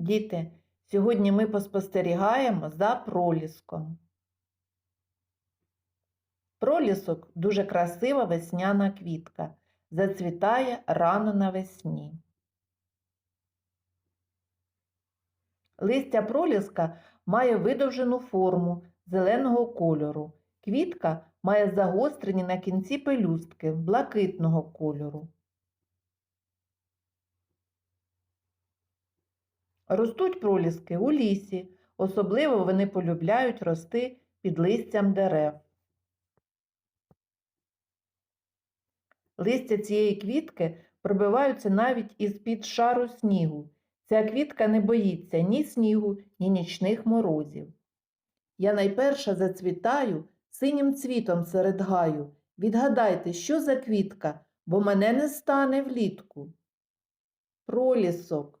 Діти, сьогодні ми поспостерігаємо за проліском. Пролісок дуже красива весняна квітка, зацвітає рано навесні. Листя проліска має видовжену форму зеленого кольору. Квітка має загострені на кінці пелюстки блакитного кольору. Ростуть проліски у лісі, особливо вони полюбляють рости під листям дерев. Листя цієї квітки пробиваються навіть із-під шару снігу. Ця квітка не боїться ні снігу, ні нічних морозів. Я найперше зацвітаю синім цвітом серед гаю. Відгадайте, що за квітка, бо мене не стане влітку. Пролісок.